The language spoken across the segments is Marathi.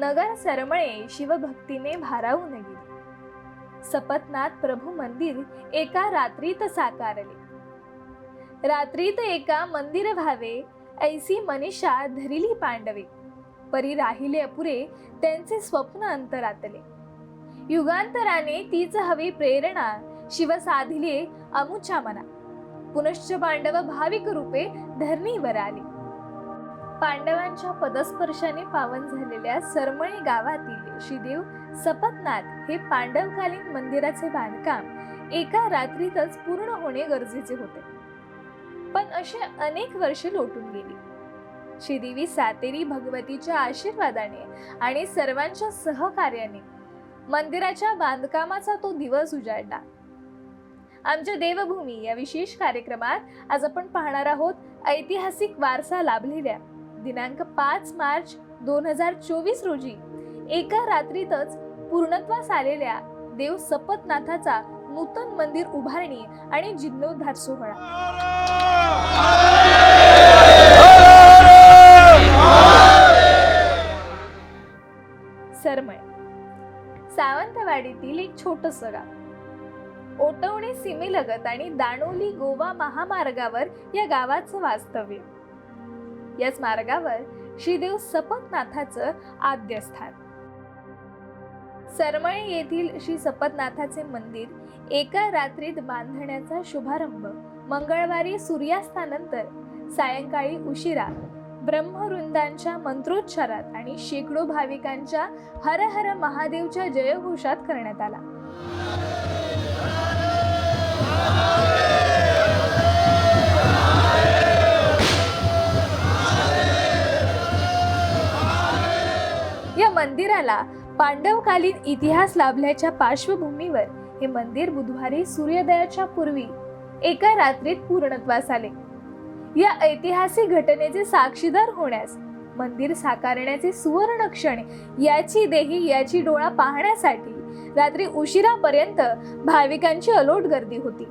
नगर सरमळे शिवभक्तीने भारावून गेली. सपतनाथ प्रभू मंदिर एका रात्रीत साकारले. रात्रीत एका मंदिर व्हावे ऐसी मनीषा धरिली पांडवे. परी राहिले अपुरे त्यांचे स्वप्न अंतरातले. युगांतराने तीच हवी प्रेरणा शिव साधिले अमुच्या मना पुनश्च पांडव भाविक रूपे धरणीवर आले. पांडवांच्या पदस्पर्शाने पावन झालेल्या सरमळी गावातील श्रीदेव सपतनाथ हे पांडवकालीन मंदिराचे बांधकाम एका रात्रीतच पूर्ण होणे गरजेचे होते. पण असे अनेक वर्षे लोटून गेली. श्रीदेवी सातेरी भगवतीच्या आशीर्वादाने आणि सर्वांच्या सहकार्याने मंदिराच्या बांधकामाचा तो दिवस उजाडला. आमच्या देवभूमी या विशेष कार्यक्रमात आज आपण पाहणार आहोत ऐतिहासिक वारसा लाभलेल्या दिनांक पाच मार्च दोन हजार चोवीस रोजी एका रात्रीतच पूर्णत्वास आलेल्या देव सपतनाथाचा नूतन मंदिर उभारणी आणि जिल्होद्धार सोहळा. सरमळ सावंतवाडीतील एक छोटस गाव. ओटवणे सीमेलगत आणि दाणोली गोवा महामार्गावर या गावाचं वास्तव्य. याच मार्गावर श्रीदेव सपतनाथाचं आद्यस्थान. सरमळे येथील श्री सपतनाथाचे मंदिर एका रात्रीत बांधण्याचा शुभारंभ मंगळवारी सूर्यास्तानंतर सायंकाळी उशिरा ब्रह्मवृंदांच्या मंत्रोच्चारात आणि शेकडो भाविकांच्या हर हर महादेवच्या जयघोषात करण्यात आला. मंदिराला पांडवकालीन इतिहास लाभल्याच्या पार्श्वभूमीवर हे मंदिर बुधवारी सूर्योदयाच्या पूर्वी एका रात्रीत पूर्णत्वास आले. या ऐतिहासिक घटनेचे साक्षीदार होण्यास मंदिर साकारण्याचे सुवर्ण क्षण याची देही याची डोळा पाहण्यासाठी रात्री उशिरापर्यंत भाविकांची अलोट गर्दी होती.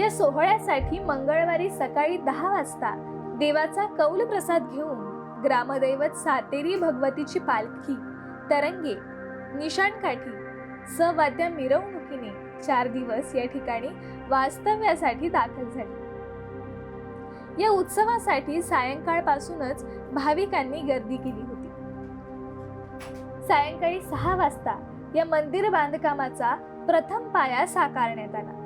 या सोहळ्यासाठी मंगळवारी सकाळी दहा वाजता देवाचा कौल प्रसाद घेऊन ग्रामदैवत सातेरी भगवतीची पालखी तरंगे निशाणकाठी सवाद्या मिरवणुकीने चार दिवस या ठिकाणी वास्तव्यासाठी दाखल झाली. या उत्सवासाठी सायंकाळपासूनच भाविकांनी गर्दी केली होती. सायंकाळी सहा वाजता या मंदिर बांधकामाचा प्रथम पाया साकारण्यात आला.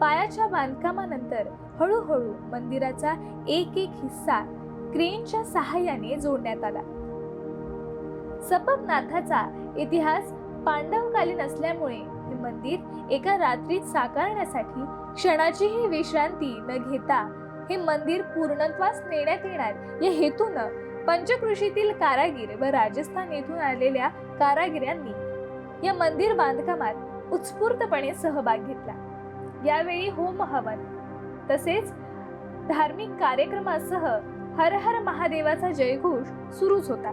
पायाच्या बांधकामानंतर हळूहळू मंदिराचा एक एक हिस्सा क्रेनच्या सहाय्याने जोडण्यात आला. सपतनाथाचा इतिहास पांडवकालीन असल्यामुळे हे मंदिर एका रात्रीत साकारण्यासाठी क्षणाचीही विश्रांती न घेता हे मंदिर पूर्णत्वास नेण्यात येणार या हेतूनं पंचकृषीतील कारागीर व राजस्थान येथून आलेल्या कारागिरांनी या मंदिर बांधकामात उत्स्फूर्तपणे सहभाग घेतला. यावेळी होम हवन तसेच धार्मिक कार्यक्रमासह हर हर महादेवाचा जयघोष सुरूच होता.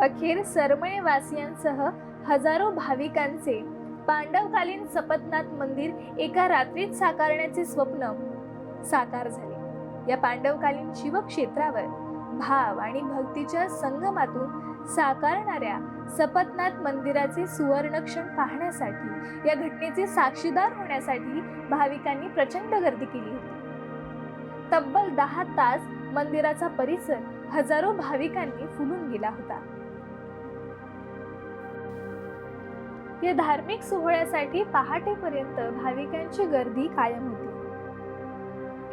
अखेर सरमळे वासियांसह हजारो भाविकांचे पांडवकालीन सपतनाथ मंदिर एका रात्रीत साकारण्याचे स्वप्न साकार झाले. या पांडवकालीन शिवक्षेत्रावर भाव आणि भक्तीच्या संगमातून साकारणाऱ्या सपतनाथ मंदिराचे सुवर्णक्षण पाहण्यासाठी या घटनेचे साक्षीदार होण्यासाठी भाविकांनी प्रचंड गर्दी केली होती. तब्बल दहा तास मंदिराचा परिसर हजारो भाविकांनी फुलून गेला होता. या धार्मिक सोहळ्यासाठी पहाटेपर्यंत भाविकांची गर्दी कायम होती.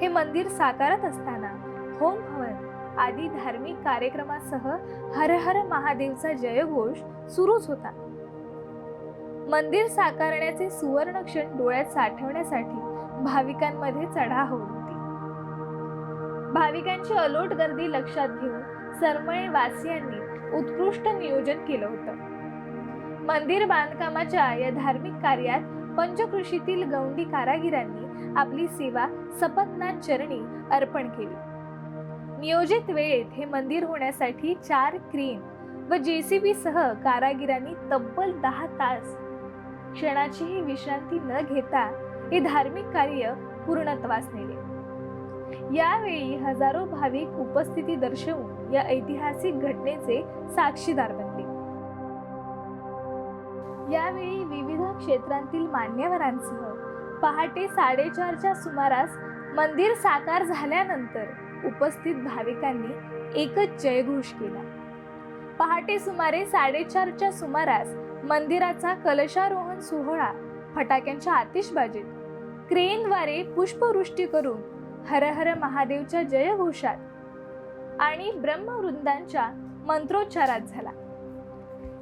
हे मंदिर साकारत असताना होम हवन आदी धार्मिक कार्यक्रमासह हर हर महादेवचा जयघोष सुरूच होता. मंदिर साकारण्याचे सुवर्ण क्षण डोळ्यात साठवण्यासाठी भाविकांमध्ये चढा होती भाविकांची अलोट गर्दी लक्षात घेऊन सरमळे वासियांनी उत्कृष्ट नियोजन केलं होतं. मंदिर बांधकामाच्या या धार्मिक कार्यात पंचकृषीतील गौंडी कारागिरांनी आपली सेवा सपत्नाथ चरणी अर्पण केली. नियोजित वेळेत हे मंदिर होण्यासाठी चार क्रेन व जेसीबी सह कारागिरांनी तब्बल दहा तास क्षणाचीही विश्रांती न घेता हे धार्मिक कार्य पूर्णत्वास नेले. यावेळी हजारो भाविक उपस्थिती दर्शवून या ऐतिहासिक घटनेचे साक्षीदार बनले. यावेळी विविध क्षेत्रांतील मान्यवरांसह पहाटे साडेचारच्या सुमारास मंदिर साकार झाल्यानंतर उपस्थित भाविकांनी एकच जयघोष केला. पहाटे सुमारे साडेचारच्या सुमारास मंदिराचा कलशारोहण सोहळा फटाक्यांच्या आतिषबाजीत क्रेनद्वारे पुष्पवृष्टी करून हर हर महादेवच्या जयघोषात आणि ब्रह्मवृंदांच्या मंत्रोच्चारात झाला.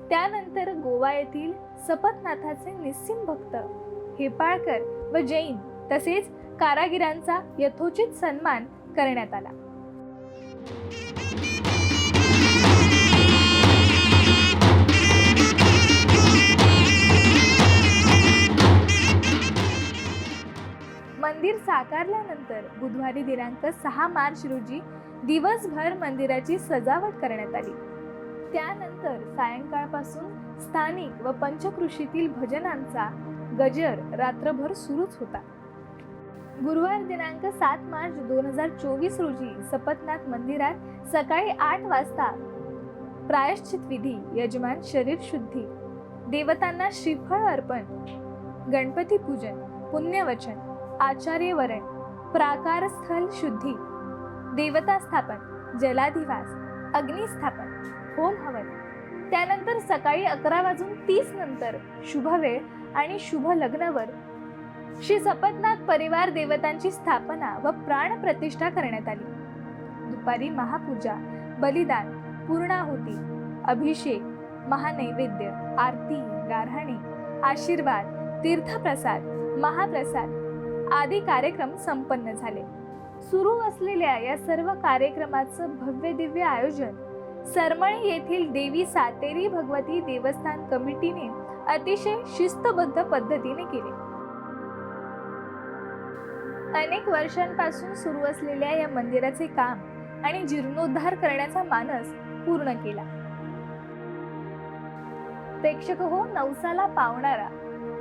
त्यानंतर गोवा येथील सपतनाथाचे निस्सिम भक्त हेपाळकर व जैन तसेच कारागिरांचा यथोचित सन्मान करण्यात आला. साकारल्यानंतर बुधवारी दिनांक सहा मार्च रोजी दिवसभर मंदिराची सजावट करण्यात आली. त्यानंतर सायंकाळपासून स्थानिक व पंचकृषीतील भजनांचा गजर रात्रभर सुरूच होता. गुरुवार दिनांक सात मार्च दोन हजार चोवीस रोजी सपतनाथ मंदिरात सकाळी आठ वाजता प्रायश्चित विधी यजमान शरीर शुद्धी देवतांना श्रीफळ अर्पण गणपती पूजन पुण्यवचन आचार्य वरण प्राकारस्थल शुद्धी देवता स्थापन जलाधिवास अग्निस्थापन होम हवन. त्यानंतर सकाळी अकरा वाजून तीस नंतर शुभवेळ आणि शुभ लग्नावर श्री सपतनाथ परिवार देवतांची स्थापना व प्राण प्रतिष्ठा करण्यात आली. दुपारी महापूजा बलिदान पूर्णाहुती अभिषेक महानैवेद्य आरती गारहाणी आशीर्वाद तीर्थप्रसाद महाप्रसाद आदी कार्यक्रम संपन्न झाले. सुरू असलेल्या या सर्व कार्यक्रमाचं भव्य दिव्य आयोजन सरमणी येथील देवी सातेरी भगवती देवस्थान कमिटीने अतिशय शिस्तबद्ध पद्धतीने केले. अनेक वर्षांपासून सुरू असलेल्या या मंदिराचे काम आणि जीर्णोद्धार करण्याचा मानस पूर्ण केला. प्रेक्षक हो नवसाला पावणारा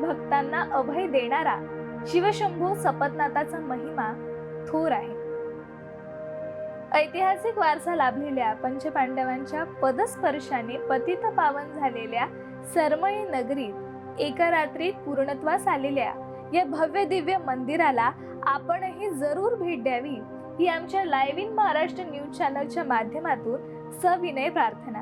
भक्तांना अभय देणारा शिवशंभू सपतनाथाचा महिमा थोर आहे. ऐतिहासिक वारसा लाभलेल्या पंचपांडवांच्या पदस्पर्शाने पतित पावन झालेल्या सरमळी नगरीत एका रात्रीत पूर्णत्वास आलेल्या या भव्य दिव्य मंदिराला आपणही जरूर भेट द्यावी ही आमच्या लाईव्ह इन महाराष्ट्र न्यूज चॅनलच्या माध्यमातून सविनय प्रार्थना.